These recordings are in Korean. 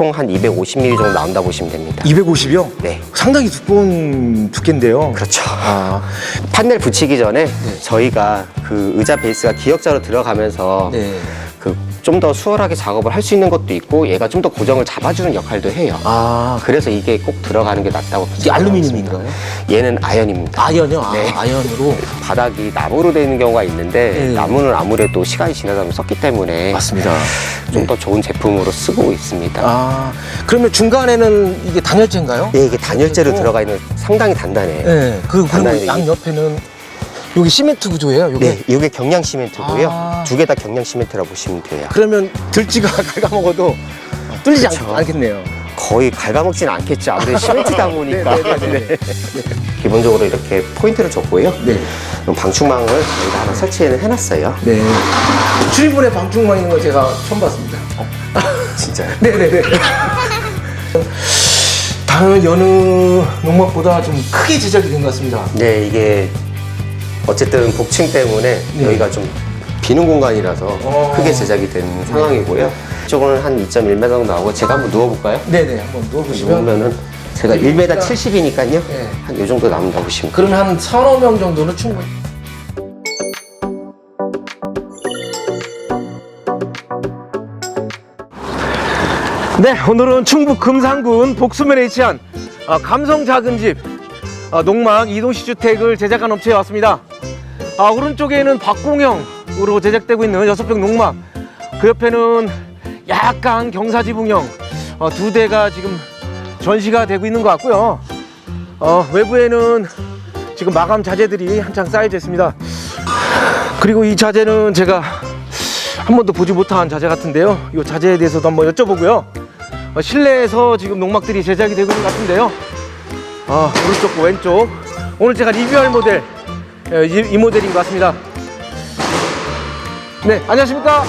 총 한 250mm 정도 나온다 보시면 됩니다. 250이요? 네. 상당히 두꺼운 두께인데요. 그렇죠. 아, 판넬 붙이기 전에 저희가 그 의자 베이스가 기역자로 들어가면서 네. 그좀더 수월하게 작업을 할 수 있는 것도 있고 얘가 좀 더 고정을 잡아주는 역할도 해요. 아, 그래서 이게 꼭 들어가는 게 낫다고 이게 알루미늄인가요? 얘는 아연입니다. 아연이요? 아, 네. 아연으로. 바닥이 나무로 되어 있는 경우가 있는데 네. 나무는 아무래도 시간이 지나다 보면 썼기 때문에 맞습니다. 좀 더 좋은 제품으로 쓰고 있습니다. 아, 그러면 중간에는 이게 단열재인가요? 예, 이게 단열재로 오. 들어가 있는 상당히 단단해요. 네. 그리고, 단단히 그리고 양 옆에는 여기 시멘트 구조예요, 여기? 네, 이게 경량 시멘트고요. 아. 두 개 다 경량 시멘트라고 보시면 돼요. 그러면 들쥐가 갉아먹어도 뚫리지 않, 그렇죠. 않겠네요. 거의 갉아먹지는 않겠죠. 아무래도 시멘트다 보니까. 네, 네, 네, 네. 기본적으로 이렇게 포인트를 줬고요. 네. 그럼 방충망을 저희가 하나 설치는 해놨어요. 네. 출입문에 방충망 있는 거 제가 처음 봤습니다. 진짜요? 네네네. 다른 여느 농막보다 좀 크게 제작이 된 것 같습니다. 네, 이게 어쨌든 복층 때문에 네. 여기가 좀 비는 공간이라서 어. 크게 제작이 된 상황이고요. 이쪽은 한 2.1m 정도 나오고 제가 한번 누워볼까요? 네네. 한번 누워보시면. 누우면은 제가 1m 70이니까요. 네. 한 이 정도 남는다고 보시면. 그러면 한 서너 명 정도는 충분히. 네, 오늘은 충북 금산군 복수면에 위치한 어, 감성 작은 집 어, 농막 이동식 주택을 제작한 업체에 왔습니다. 아, 오른쪽에는 박공형으로 제작되고 있는 여섯 평 농막, 그 옆에는 약간 경사지붕형 어, 두 대가 지금 전시가 되고 있는 것 같고요. 어, 외부에는 지금 마감 자재들이 한창 쌓여져 있습니다. 그리고 이 자재는 제가 한 번도 보지 못한 자재 같은데요. 이 자재에 대해서도 한번 여쭤보고요. 어, 실내에서 지금 농막들이 제작이 되고 있는 것 같은데요. 아, 오른쪽과 왼쪽. 오늘 제가 리뷰할 모델, 예, 이, 이 모델인 것 같습니다. 네, 안녕하십니까?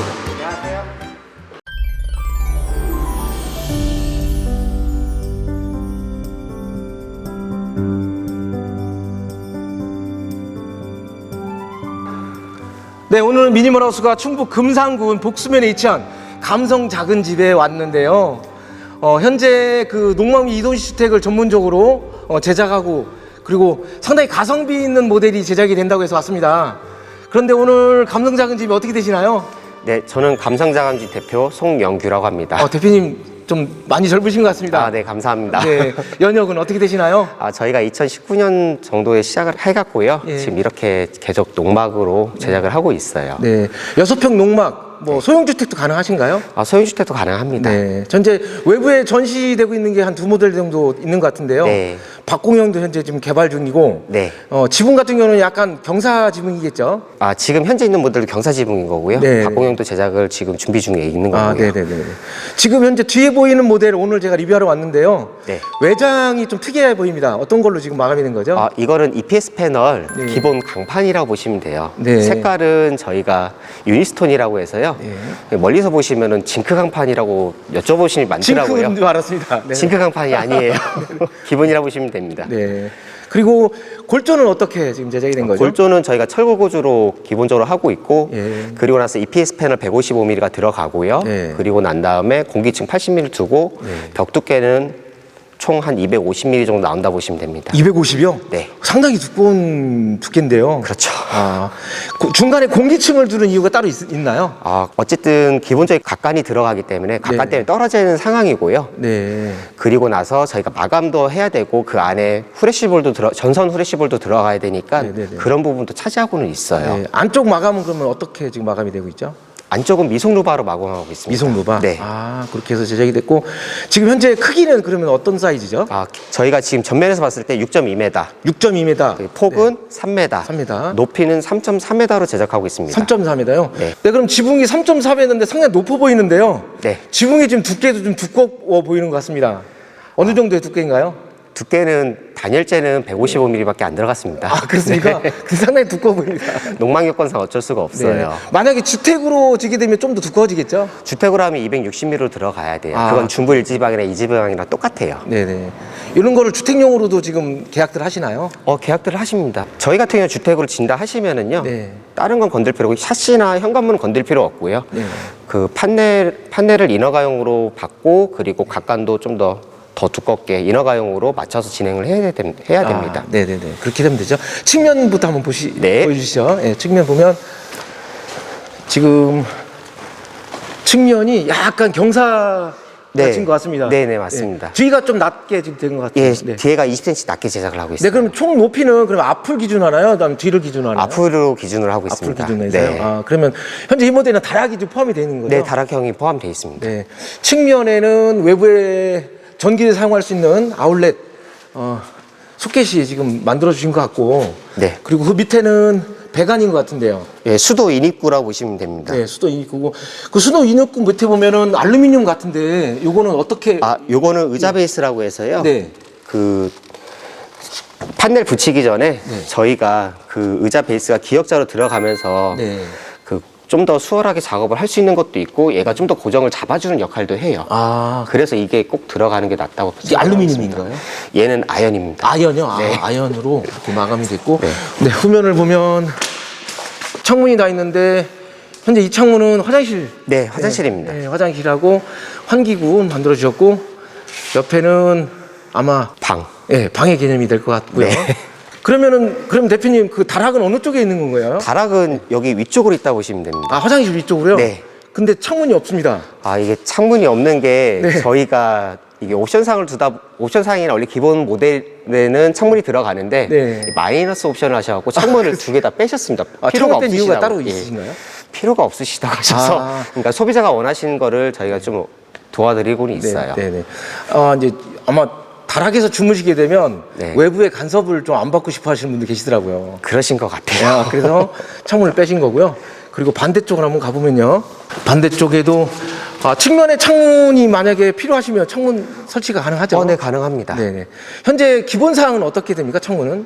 네, 오늘 미니멀하우스가 충북 금산군 복수면에 위치한 감성 작은 집에 왔는데요. 어, 현재 그 농막미 이동식 주택을 전문적으로 어, 제작하고 그리고 상당히 가성비 있는 모델이 제작이 된다고 해서 왔습니다. 그런데 오늘 감성 작은 집이 어떻게 되시나요? 네, 저는 감성자감지 대표 송영규라고 합니다. 어, 대표님 좀 많이 젊으신 것 같습니다. 아, 네, 감사합니다. 네, 연역은 어떻게 되시나요? 아, 저희가 2019년 정도에 시작을 해갔고요. 예. 지금 이렇게 계속 농막으로 제작을 하고 있어요. 네, 여섯 평 농막, 뭐 소형주택도 가능하신가요? 아, 소유주택도 가능합니다. 네. 현재 외부에 전시되고 있는 게 한 두 모델 정도 있는 것 같은데요. 네. 박공형도 현재 지금 개발 중이고. 네. 어, 지붕 같은 경우는 약간 경사 지붕이겠죠. 아, 지금 현재 있는 모델도 경사지붕인 거고요. 네. 박공형도 제작을 지금 준비 중에 있는 거고요. 아, 네네네. 지금 현재 뒤에 보이는 모델 오늘 제가 리뷰하러 왔는데요. 네. 외장이 좀 특이해 보입니다. 어떤 걸로 지금 마감이 된 거죠? 아, 이거는 EPS 패널 네. 기본 강판이라고 보시면 돼요. 네. 색깔은 저희가 유니스톤이라고 해서요. 예. 멀리서 보시면은 징크 강판이라고 여쭤보시니 많더라고요. 징크인 줄 알았습니다. 네. 징크 강판이 아니에요. 기본이라고 보시면 됩니다. 네. 그리고 골조는 어떻게 지금 제작이 된 거죠? 골조는 저희가 철골 고주로 기본적으로 하고 있고 예. 그리고 나서 EPS 패널 155mm가 들어가고요. 네. 그리고 난 다음에 공기층 80mm 두고 벽 두께는 총 한 250mm 정도 나온다 보시면 됩니다. 250이요? 네. 상당히 두꺼운 두께인데요. 그렇죠. 아, 고- 중간에 공기층을 두는 이유가 따로 있, 나요 아, 어쨌든 기본적인 각간이 들어가기 때문에 네. 때문에 떨어지는 상황이고요. 네. 그리고 나서 저희가 마감도 해야 되고 그 안에 후레쉬볼도 들어 전선 후레쉬볼도 들어가야 되니까 네, 네, 네. 그런 부분도 차지하고는 있어요. 네. 안쪽 마감은 그러면 어떻게 지금 마감이 되고 있죠? 안쪽은 미속 루바로 마감하고 있습니다. 미속 루바. 네. 아, 그렇게 해서 제작이 됐고 지금 현재 크기는 그러면 어떤 사이즈죠? 아, 저희가 지금 전면에서 봤을 때 6.2m, 6.2m. 그 폭은 3m, 3m. 높이는 3.3m로 제작하고 있습니다. 3.4m요? 네. 네, 그럼 지붕이 3.4m인데 상당히 높아 보이는데요. 네. 지붕이 지금 두께도 좀 두꺼워 보이는 것 같습니다. 어느 정도의 두께인가요? 두께는 단열재는 155mm밖에 안 들어갔습니다. 아, 그렇습니까? 네. 그 상당히 두꺼워 보입니다. 농막 여건상 어쩔 수가 없어요. 네. 만약에 주택으로 지게 되면 좀 더 두꺼워지겠죠? 주택으로 하면 260mm로 들어가야 돼요. 아. 그건 중부 일지방이나 이지방이랑 똑같아요. 네네. 이런 거를 주택용으로도 지금 계약들 하시나요? 어, 계약들을 하십니다. 저희 같은 경우 주택으로 진다 하시면은요. 네. 다른 건 건들 필요 없고 샤시나 현관문 은 건들 필요 없고요. 네. 그 판넬 판넬을 인허가용으로 받고 그리고 각관도 좀 더 더 두껍게 인허가용으로 맞춰서 진행을 해야, 됩, 해야 됩니다. 아, 네네네. 그렇게 되면 되죠. 측면부터 한번 보시, 네. 보여주시죠. 예, 측면 보면 지금 측면이 약간 경사 네. 같은 것 같습니다. 네네, 맞습니다. 예, 뒤가 좀 낮게 지금 된 것 같아요. 예, 네. 뒤에가 20cm 낮게 제작을 하고 네, 있습니다. 그럼 총 높이는 그럼 앞을 기준 하나요? 그다음 뒤를 기준 하나요? 앞으로 기준으로 하고 앞을 있습니다. 기준으로 해서요. 네. 아, 그러면 현재 이 모델은 다락이 좀 포함이 되어 있는 거죠? 네, 다락형이 포함되어 있습니다. 네. 측면에는 외부에 전기를 사용할 수 있는 아울렛 어, 소켓이 지금 만들어 주신 것 같고 네. 그리고 그 밑에는 배관인 것 같은데요. 예, 수도 인입구라고 보시면 됩니다. 네, 수도 인입구고 그 수도 인입구 밑에 보면은 알루미늄 같은데 요거는 어떻게 아, 요거는 의자 베이스라고 해서요. 네. 그 판넬 붙이기 전에 저희가 그 의자 베이스가 기역자로 들어가면서 네. 그좀더 수월하게 작업을 할 수 있는 것도 있고 얘가 좀 더 고정을 잡아주는 역할도 해요. 아, 그래서 이게 꼭 들어가는 게 낫다고 이게 알루미늄인가요? 얘는 아연입니다. 아연이요. 아, 네. 아연으로 이렇게 마감이 됐고 네. 네, 후면을 보면 창문이 다 있는데 현재 이 창문은 화장실 네, 화장실입니다. 네, 화장실하고 환기구 만들어 주셨고 옆에는 아마 방. 예, 방의 개념이 될 것 같고요. 네. 그러면은 그럼 대표님 그 다락은 어느 쪽에 있는 건가요? 다락은 여기 위쪽으로 있다 보시면 됩니다. 아 화장실 위쪽으로요? 네. 근데 창문이 없습니다. 아 이게 창문이 없는 게 네. 저희가 이게 옵션상을 두다 옵션상이나 원래 기본 모델에는 창문이 들어가는데 네. 마이너스 옵션을 하셔갖고 창문을 두 개 다 빼셨습니다. 아, 필요가 뺀 이유가 없으시다고. 따로 예. 있으신가요? 필요가 없으시다고 하셔서 아. 그러니까 소비자가 원하시는 거를 저희가 좀 도와드리고는 있어요. 네, 네. 아 이제 아마 다락에서 주무시게 되면 네. 외부의 간섭을 좀 안 받고 싶어 하시는 분들 계시더라고요. 그러신 것 같아요. 야, 그래서 창문을 빼신 거고요. 그리고 반대쪽을 한번 가보면요. 반대쪽에도 아, 측면에 창문이 만약에 필요하시면 창문 설치가 가능하죠. 어, 네 가능합니다. 네네. 현재 기본 사항은 어떻게 됩니까? 창문은?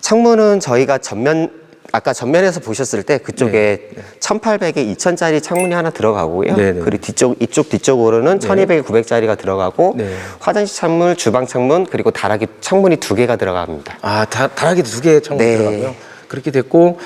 창문은 저희가 전면 아까 전면에서 보셨을 때 그쪽에 1800에 2000짜리 창문이 하나 들어가고요. 네, 네. 그리고 뒤쪽 이쪽 뒤쪽으로는 1200에 900짜리가 들어가고 네. 화장실 창문, 주방 창문 그리고 다락이 창문이 두 개가 들어갑니다. 아, 다, 다락에도 두 개의 창문이 네. 들어가고요. 그렇게 됐고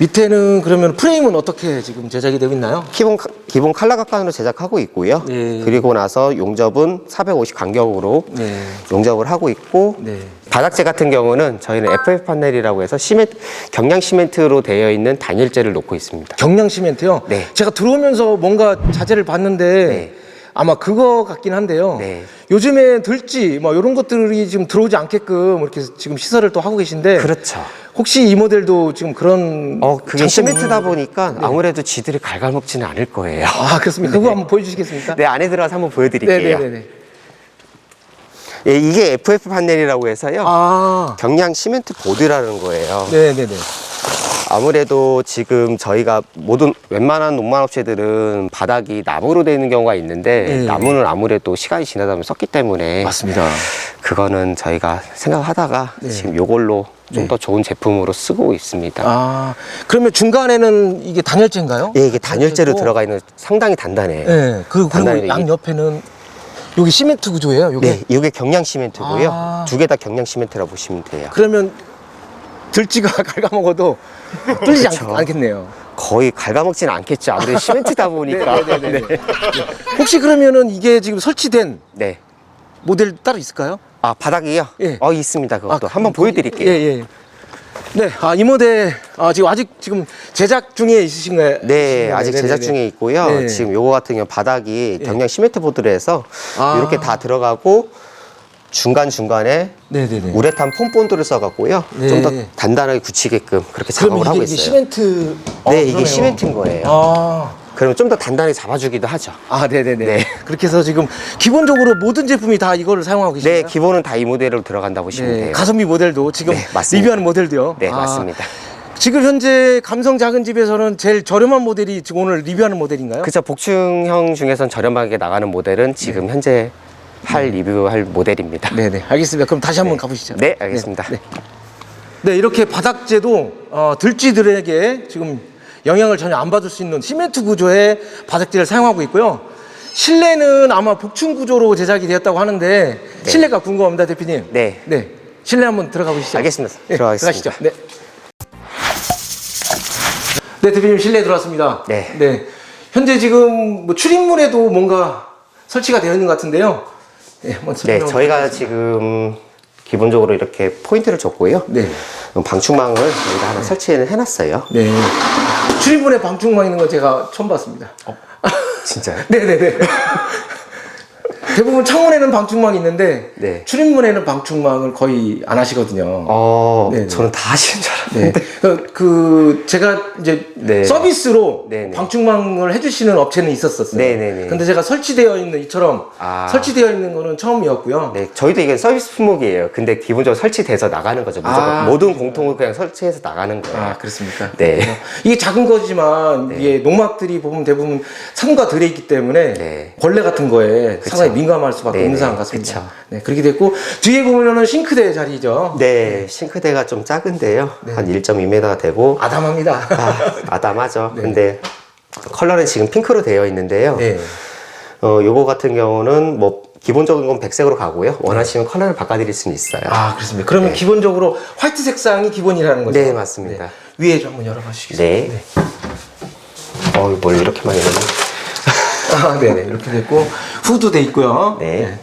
밑에는 그러면 프레임은 어떻게 지금 제작이 되고 있나요? 기본 카- 기본 칼라 각관으로 제작하고 있고요. 네. 그리고 나서 용접은 450 간격으로 네. 용접을 하고 있고 네. 바닥재 같은 경우는 저희는 FF 판넬이라고 해서 시멘트 경량 시멘트로 되어 있는 단열재를 놓고 있습니다. 경량 시멘트요? 네. 제가 들어오면서 뭔가 자재를 봤는데 네. 아마 그거 같긴 한데요. 네. 요즘에 들지 뭐 이런 것들이 지금 들어오지 않게끔 이렇게 지금 시설을 또 하고 계신데 그렇죠. 혹시 이 모델도 지금 그런 어, 그게 장점이 시멘트다 보니까 아무래도 지들이 갈갈먹지는 않을 거예요. 아 그렇습니까? 그거 한번 보여주시겠습니까? 네, 안에 들어가서 한번 보여드릴게요. 네네네. 예, 이게 FF 판넬이라고 해서요. 아 경량 시멘트 보드라는 거예요. 네네네. 아무래도 지금 저희가 모든 웬만한 농만 업체들은 바닥이 나무로 되어 있는 경우가 있는데 네. 나무는 아무래도 시간이 지나다 보면 썩기 때문에 맞습니다. 그거는 저희가 생각하다가 네. 지금 요걸로 좀 네. 더 좋은 제품으로 쓰고 있습니다. 아 그러면 중간에는 이게 단열재인가요? 예, 이게 단열재로 단열재고, 들어가 있는 상당히 단단해요. 네. 그리고, 그리고 단단히 양 이게- 옆에는 여기 시멘트 구조예요. 요게 네, 이게 경량 시멘트고요. 아. 두 개 다 경량 시멘트라고 보시면 돼요. 그러면 들지가 갉아먹어도 뚫리지. 않, 않겠네요. 거의 갉아먹지는 않겠죠. 아무래도 시멘트다 보니까. 네네네. 혹시 그러면은 이게 지금 설치된 네. 모델 따로 있을까요? 아 바닥이요? 예. 어 있습니다. 그것도 아, 한번 거기- 보여드릴게요. 예, 예. 네, 아, 이 모델 아, 지금 아직 지금 제작 중에 있으신가요? 네, 아직 네네네. 제작 중에 있고요. 네. 지금 요거 같은 경우 바닥이 예. 경량 시멘트 보드로 해서 아. 이렇게 다 들어가고 중간 중간에 네네네. 우레탄 폼 본드를 써갖고요. 네. 좀 더 단단하게 굳히게끔 그렇게 작업을 이게, 하고 이게 있어요. 시멘트. 어, 네, 이게 그러네요. 시멘트인 거예요. 아, 그러면 좀 더 단단하게 잡아주기도 하죠. 아, 네네네. 네. 그렇게 해서 지금 기본적으로 모든 제품이 다 이거를 사용하고 계신가요? 네, 기본은 다 이 모델로 들어간다 보시면 네, 돼요. 가성비 모델도 지금 네, 맞습니다. 리뷰하는 모델도요. 네, 아, 맞습니다. 지금 현재 감성 작은 집에서는 제일 저렴한 모델이 지금 오늘 리뷰하는 모델인가요? 그쵸 복층형 중에선 저렴하게 나가는 모델은 지금 현재 할 리뷰할 모델입니다. 네, 네, 알겠습니다. 그럼 다시 한번 가보시죠. 네, 알겠습니다. 네, 네. 네, 이렇게 바닥재도 어, 들쥐들에게 지금 영향을 전혀 안 받을 수 있는 시멘트 구조의 바닥재를 사용하고 있고요. 실내는 아마 복층 구조로 제작이 되었다고 하는데 실내가 궁금합니다, 대표님. 네. 네, 실내 한번 들어가 보시죠. 알겠습니다. 네, 들어가겠습니다. 들어가시죠. 네. 네, 대표님 실내 들어왔습니다. 네. 네. 현재 지금 뭐 출입문에도 뭔가 설치가 되어 있는 것 같은데요. 네, 한번 네, 설명 저희가 지금 기본적으로 이렇게 포인트를 줬고요. 네. 방충망을 여기다 하나 설치를 해놨어요. 네. 출입문에 방충망 있는 건 제가 처음 봤습니다. 진짜요? 네네네. 대부분 창문에는 방충망이 있는데 네. 출입문에는 방충망을 거의 안 하시거든요. 어, 네, 네. 저는 다 하시는 줄 네. 알았는데. 그, 그 제가 이제 네. 서비스로 네, 네. 방충망을 해주시는 업체는 있었었어요. 네, 네, 네. 근데 제가 설치되어 있는 이처럼 아. 설치되어 있는 거는 처음이었고요. 네, 저희도 이게 서비스 품목이에요. 근데 기본적으로 설치돼서 나가는 거죠. 무조건 아, 모든 공통을 그냥 설치해서 나가는 거예요. 아 그렇습니까? 네. 이게 작은 거지만 이게 농막들이 보면 대부분 산과 들에 있기 때문에 네. 벌레 같은 거에. 상당히 민감 할 수밖에 네, 없는 네. 상황 같습니다. 그쵸. 네, 그렇게 됐고 뒤에 보면은 싱크대 자리죠. 네, 싱크대가 좀 작은데요. 한 1.2m 되고 아담합니다. 아, 아담하죠. 근데 컬러는 지금 핑크로 되어 있는데요. 네. 어, 요거 같은 경우는 뭐 기본적인 건 백색으로 가고요. 원하시면 컬러를 바꿔드릴 수는 있어요. 아 그렇습니다. 그러면 기본적으로 화이트 색상이 기본이라는 거죠? 네, 맞습니다. 네. 위에 좀 한번 열어봐 주시겠어요? 네. 어, 뭘 이렇게 많이 넣나? 아, 네네. 이렇게 됐고, 후드 돼 있고요. 네.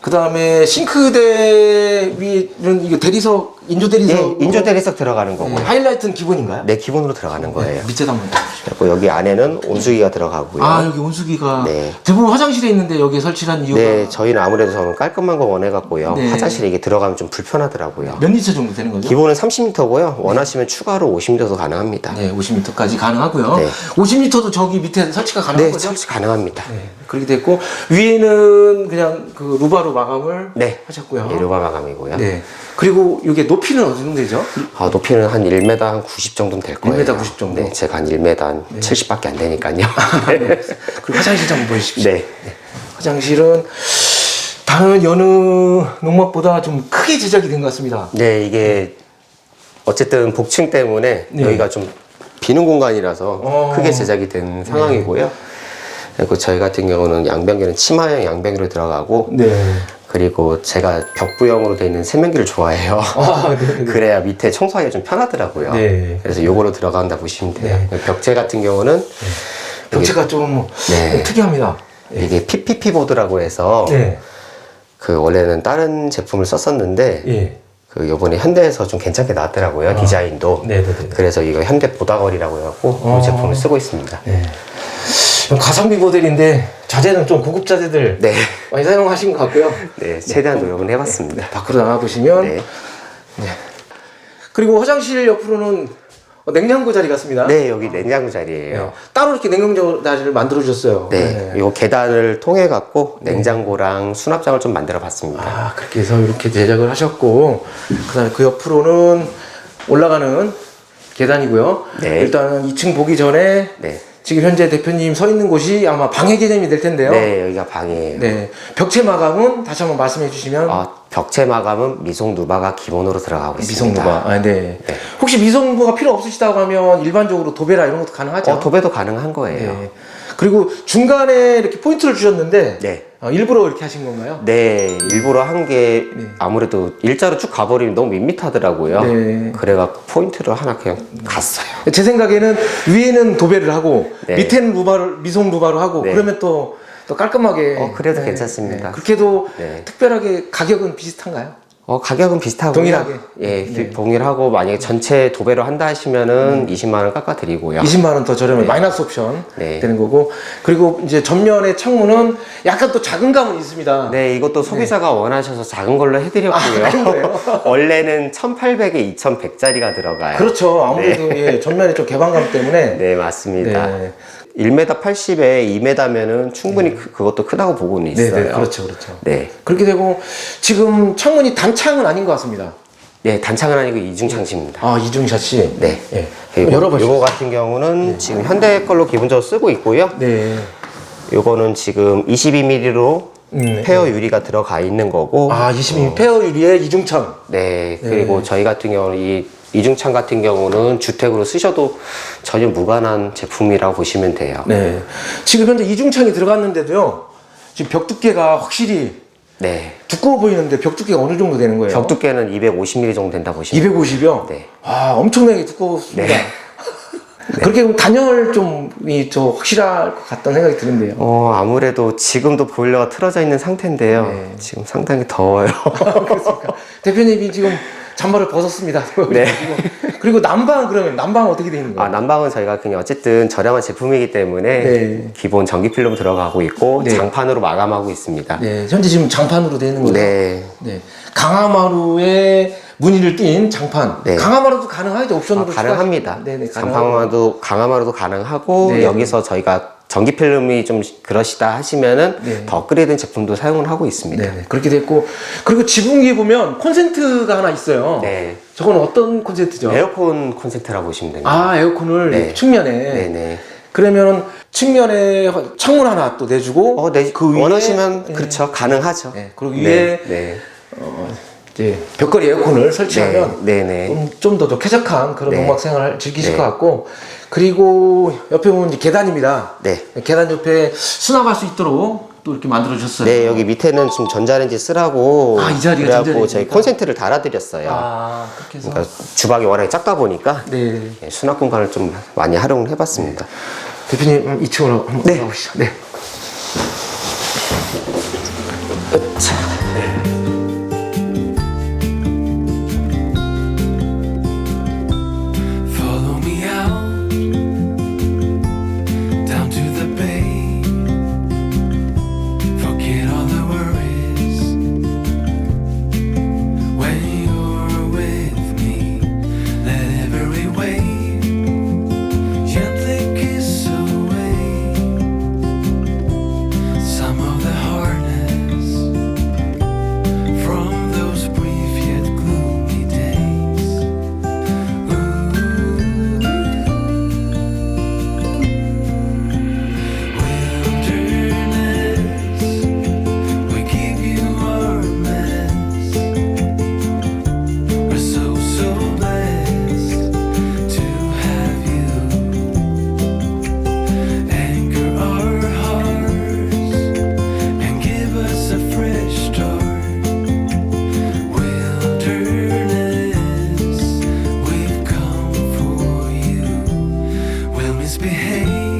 그 다음에 싱크대 위는 이거 대리석, 인조 대리석. 네, 인조 대리석 들어가는 네, 거고요. 하이라이트는 기본인가요? 네, 기본으로 들어가는 거예요. 밑에다 한번 보여주시죠. 그리고 여기 안에는 온수기가 들어가고요. 아, 여기 온수기가 네. 대부분 화장실에 있는데 여기에 설치한 이유가 네, 저희는 아무래도 저는 깔끔한 거 원해갖고요. 네. 화장실에 이게 들어가면 좀 불편하더라고요. 몇 리터 정도 되는 거죠? 기본은 30m고요. 원하시면 추가로 50m도 가능합니다. 네, 50m까지 가능하고요. 네. 50m도 저기 밑에 설치가 가능한 네, 거죠? 설치 가능합니다. 네, 그렇게 됐고 위에는 그냥 그 루바로 마감을 네. 하셨고요. 예, 루바 마감이고요. 네. 그리고 이게 높이는 어느 정도 되죠? 아, 높이는 한 1m 한 90 정도는 될 거예요. 1m 90 정도? 네, 제가 한 1m 한 70밖에 안 되니까요. 그리고 화장실 좀 보여주십시오. 네. 화장실은 다른 여느 농막보다 좀 크게 제작이 된 것 같습니다. 네, 이게 어쨌든 복층 때문에 네. 여기가 좀 비는 공간이라서 어. 크게 제작이 된 상황이고요. 그리고 저희 같은 경우는 양변기는 치마형 양변기로 들어가고 네. 그리고 제가 벽부형으로 되어 있는 세면기를 좋아해요. 아, 네. 그래야 밑에 청소하기가 좀 편하더라고요. 네. 그래서 요거로 들어간다 보시면 돼요. 벽체 같은 경우는 벽체가 좀 네. 특이합니다. 이게 PPP 보드라고 해서 네. 그 원래는 다른 제품을 썼었는데 예. 그 요번에 현대에서 좀 괜찮게 나왔더라고요 디자인도. 아. 네네네. 그래서 이거 현대 보다거리라고 해갖고 어. 이 제품을 쓰고 있습니다. 네. 가성비 모델인데 자재는 좀 고급 자재들 네. 많이 사용하신 것 같고요. 네, 최대한 노력은 해봤습니다. 밖으로 나가 보시면 네. 그리고 화장실 옆으로는 어, 냉장고 자리 같습니다. 네, 여기 냉장고 네. 자리예요. 따로 이렇게 냉장고 자리를 만들어 주셨어요. 네, 요 계단을 통해 갖고 냉장고랑 수납장을 좀 만들어 봤습니다. 아 그렇게 해서 이렇게 제작을 하셨고 그다음에 그 옆으로는 올라가는 계단이고요. 네. 일단은 2층 보기 전에 네. 지금 현재 대표님 서 있는 곳이 아마 방해 개념이 될 텐데요. 네, 여기가 방이에요. 네. 벽체 마감은 다시 한번 말씀해 주시면 아, 벽체 마감은 미송 누바가 기본으로 들어가고 있습니다. 미성부가 아, 네. 네. 혹시 미성부가 필요 없으시다고 하면 일반적으로 도배라 이런 것도 가능하죠? 어, 도배도 가능한 거예요. 네. 그리고 중간에 이렇게 포인트를 주셨는데 네. 어, 일부러 이렇게 하신 건가요? 네, 일부러 한 게 네. 아무래도 일자로 쭉 가버리면 너무 밋밋하더라고요. 네. 그래갖고 포인트를 하나 그냥 갔어요. 제 생각에는 위에는 도배를 하고 네. 밑에는 루바를 미송 루바로 하고 네. 그러면 또, 또 깔끔하게 어, 그래도 괜찮습니다. 그렇게도 네. 특별하게 가격은 비슷한가요? 어, 가격은 비슷하고요. 동일하게? 예, 네. 동일하고 만약에 전체 도배로 한다 하시면은 20만 원 깎아 드리고요. 20만 원 더 저렴해 마이너스 옵션 네. 되는 거고 그리고 이제 전면의 창문은 약간 또 작은 감은 있습니다. 네, 이것도 소비자가 원하셔서 작은 걸로 해 드렸고요. 아, 작은 거예요? 원래는 1800에 2100짜리가 들어가요. 그렇죠. 아무래도 예, 전면에 좀 개방감 때문에 네, 맞습니다. 네. 1m 80에 2m면은 충분히 그, 그것도 크다고 보고는 네, 있어요. 네, 그렇죠, 그렇죠. 네. 그렇게 되고 지금 창문이 단창은 아닌 것 같습니다. 네, 단창은 아니고 이중 창시입니다. 아 이중 샷이. 네. 예. 그리고 열어보시죠. 요거 같은 경우는 지금 현대 걸로 기본적으로 쓰고 있고요. 네. 요거는 지금 22mm로 음, 페어 유리가 들어가 있는 거고. 아 22mm 페어 유리의 이중창. 네. 그리고 저희 같은 경우는 이 이중창 같은 경우는 주택으로 쓰셔도 전혀 무관한 제품이라고 보시면 돼요. 네. 지금 현재 이중창이 들어갔는데도요. 지금 벽 두께가 확실히 네. 두꺼워 보이는데 벽 두께가 어느 정도 되는 거예요? 벽 두께는 250mm 정도 된다 보시면 돼요. 250이요? 네. 아 엄청나게 두꺼웠습니다. 네. 그렇게 보면 단열 좀이 저 확실할 것 같다는 생각이 드는데요. 어, 아무래도 지금도 보일러가 틀어져 있는 상태인데요. 네. 지금 상당히 더워요. 그렇습니까? 대표님이 지금 잠바를 벗었습니다. 네. 그리고, 그리고 난방 그러면 난방 어떻게 되는 아, 거예요? 난방은 저희가 그냥 어쨌든 저렴한 제품이기 때문에 네. 기본 전기 필름 들어가고 있고 네. 장판으로 마감하고 있습니다. 네, 현재 지금 장판으로 되는 거죠. 네. 네. 강화마루에 무늬를 띈 장판. 네. 강화마루도 가능하죠. 옵션으로 아, 가능합니다. 네네. 가능하고. 장판화도 강화마루도 가능하고 네. 여기서 저희가 전기 필름이 좀 그러시다 하시면은 네. 더 업그레이드된 제품도 사용을 하고 있습니다. 네, 그렇게 됐고 그리고 지붕 에 보면 콘센트가 하나 있어요. 네. 저건 어떤 콘센트죠? 에어컨 콘센트라고 보시면 됩니다. 아, 에어컨을 네. 측면에. 네 네. 그러면 측면에 창문 하나 또 내주고 어, 네. 그 위에 원하시면 네. 그렇죠. 가능하죠. 네, 그리고 네, 위에 네. 어, 이제 벽걸이 에어컨을 설치하면 네, 네, 네. 좀더 쾌적한 그런 네. 농막 생활을 즐기실 네. 것 같고 그리고 옆에 보면 이제 계단입니다. 네. 계단 옆에 수납할 수 있도록 또 이렇게 만들어 주셨어요. 네, 여기 밑에는 지금 전자레인지 쓰라고 아, 이 자리가 그래갖고? 저희 콘센트를 달아드렸어요. 아, 그렇게 해서 그러니까 주방이 워낙에 작다 보니까 네. 예, 수납 공간을 좀 많이 활용을 해봤습니다. 대표님 음, 2층으로 한번 네. 가보시죠. 네. behave.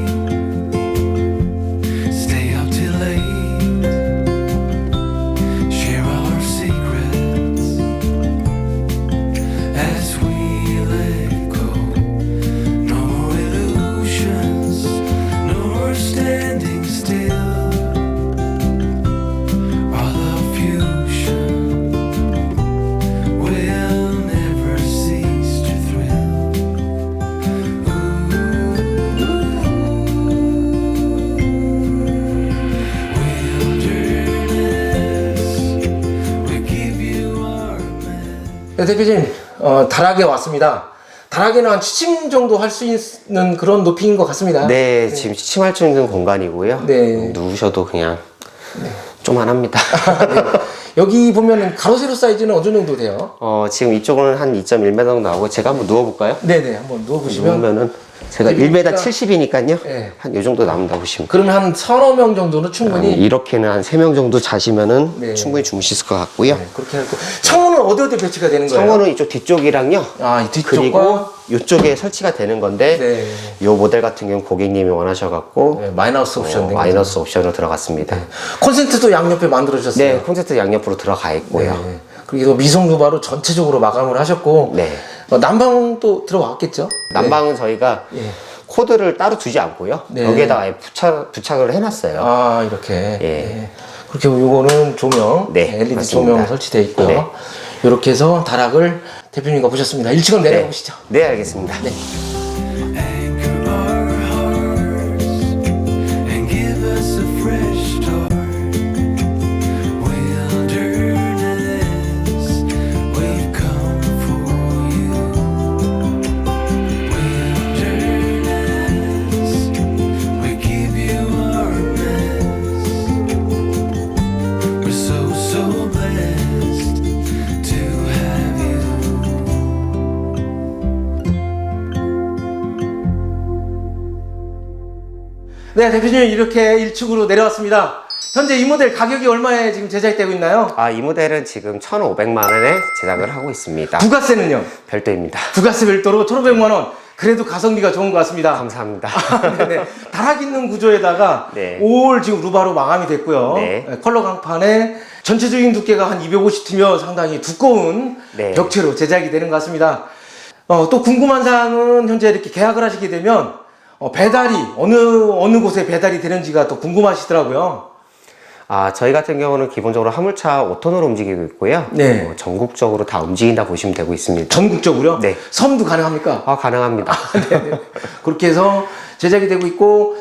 네, 대표님 어, 다락에 왔습니다. 다락에는 한 7층 정도 할 수 있는 그런 높이인 것 같습니다. 네, 지금 취침할 수 있는 공간이고요. 네. 음, 누우셔도 그냥 좀만합니다. 여기 보면은 가로 세로 사이즈는 어느 정도 돼요? 어, 지금 이쪽은 한 2.1m 정도 나오고 제가 한번 누워볼까요? 네네 한번 누워보시면 누우면은 제가 여기가- 1m 70이니까요. 네. 한요 정도 남는다고 보시면. 그러면 한 서너 명 정도는 충분히 아니, 이렇게는 한 3명 정도 자시면은 네. 충분히 주무실 것 같고요. 네, 그렇게 하고 창문은 어디 어디 배치가 되는 거예요? 창문은 이쪽 뒤쪽이랑요. 아, 이 뒤쪽과 그리고 이쪽에 설치가 되는 건데 네. 이 모델 같은 경우는 고객님이 원하셔갖고 네, 마이너스 옵션 어, 된 마이너스 옵션으로 들어갔습니다. 거죠. 콘센트도 양옆에 만들어 주셨어요. 네, 콘센트 양옆으로 들어가 있고요. 네. 그리고 미성 누바로 전체적으로 마감을 하셨고 네. 어, 난방도 들어왔겠죠? 난방은 저희가 예. 코드를 따로 두지 않고요. 네. 여기에다가 아예 부착, 부착을 해놨어요. 아 이렇게 예. 예. 그렇게 요거는 조명 네, LED 맞습니다. 조명 설치되어 있고요 네. 이렇게 해서 다락을 대표님과 보셨습니다 1층을 내려가 네. 보시죠 네, 알겠습니다. Anchor 네 대표님 이렇게 1층으로 내려왔습니다 현재 이 모델 가격이 얼마에 지금 제작되고 있나요? 아, 이 모델은 지금 1,500만 원에 제작을 하고 있습니다. 부가세는요? 별도입니다. 부가세 별도로 1,500만 원 그래도 가성비가 좋은 것 같습니다. 감사합니다. 네네. 다락 있는 구조에다가 네. 올 지금 루바로 마감이 됐고요. 네. 네, 컬러 강판에 전체적인 두께가 한 250T며 상당히 두꺼운 네. 벽체로 제작이 되는 것 같습니다. 어, 또 궁금한 사항은 현재 이렇게 계약을 하시게 되면 어, 배달이 어느 어느 곳에 배달이 되는지가 또 궁금하시더라고요. 아, 저희 같은 경우는 기본적으로 화물차 5톤으로 움직이고 있고요. 네. 어, 전국적으로 다 움직인다 보시면 되고 있습니다. 전국적으로요? 네. 섬도 가능합니까? 아, 가능합니다. 네네. 그렇게 해서 제작이 되고 있고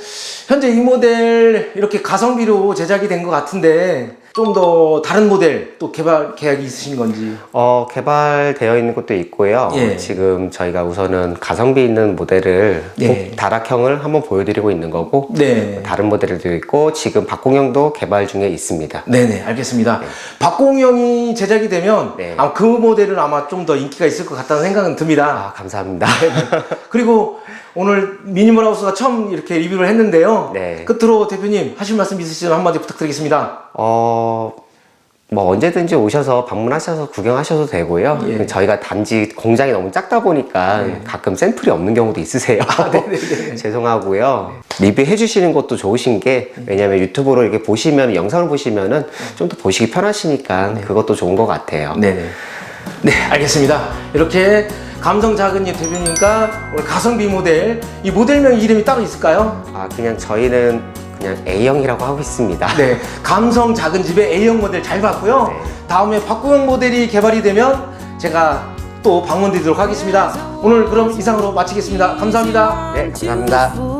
현재 이 모델 이렇게 가성비로 제작이 된 것 같은데 좀 더 다른 모델 또 개발 계획이 있으신 건지 어, 개발되어 있는 것도 있고요. 예. 지금 저희가 우선은 가성비 있는 모델을 예. 꼭 다락형을 한번 보여드리고 있는 거고 네. 다른 모델도 있고 지금 박공형도 개발 중에 있습니다. 네네 알겠습니다. 박공형이 제작이 되면 네. 아마 그 모델은 아마 좀 더 인기가 있을 것 같다는 생각은 듭니다. 아, 감사합니다. 그리고 오늘 미니멀 하우스가 처음 이렇게 리뷰를 했는데요. 네. 끝으로 대표님 하실 말씀 있으시면 한마디 부탁드리겠습니다. 어, 뭐 언제든지 오셔서 방문하셔서 구경하셔도 되고요. 예. 네. 저희가 단지 공장이 너무 작다 보니까 가끔 샘플이 없는 경우도 있으세요. 아, 네네네. 죄송하고요. 리뷰해 주시는 것도 좋으신 게 왜냐면 유튜브로 이렇게 보시면 영상을 보시면은 좀더 보시기 편하시니까 그것도 좋은 것 같아요. 네네. 네, 알겠습니다. 이렇게 감성 작은 님 대표님과 오늘 가성비 모델, 이 모델명 이름이 따로 있을까요? 아 그냥 저희는 그냥 A형이라고 하고 있습니다. 네, 감성 작은 집의 A형 모델 잘 봤고요. 네. 다음에 박구형 모델이 개발이 되면 제가 또 방문 드리도록 하겠습니다. 오늘 그럼 이상으로 마치겠습니다. 감사합니다. 네, 감사합니다.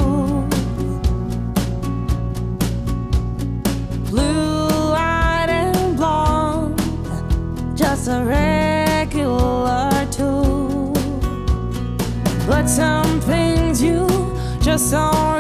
Some things you just don't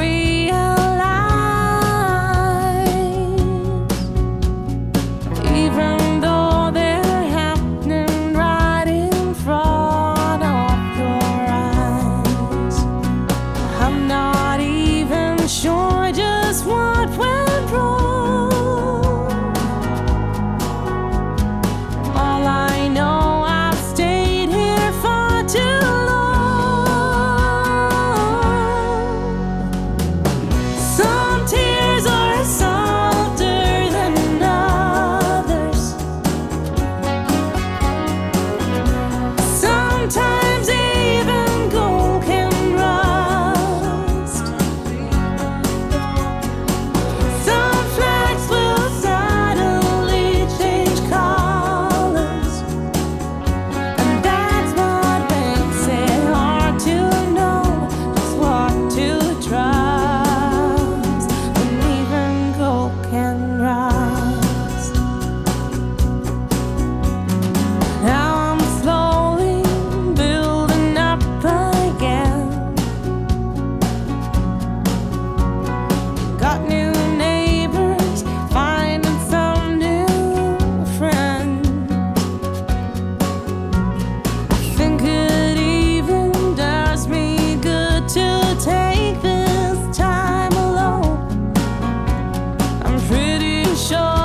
show.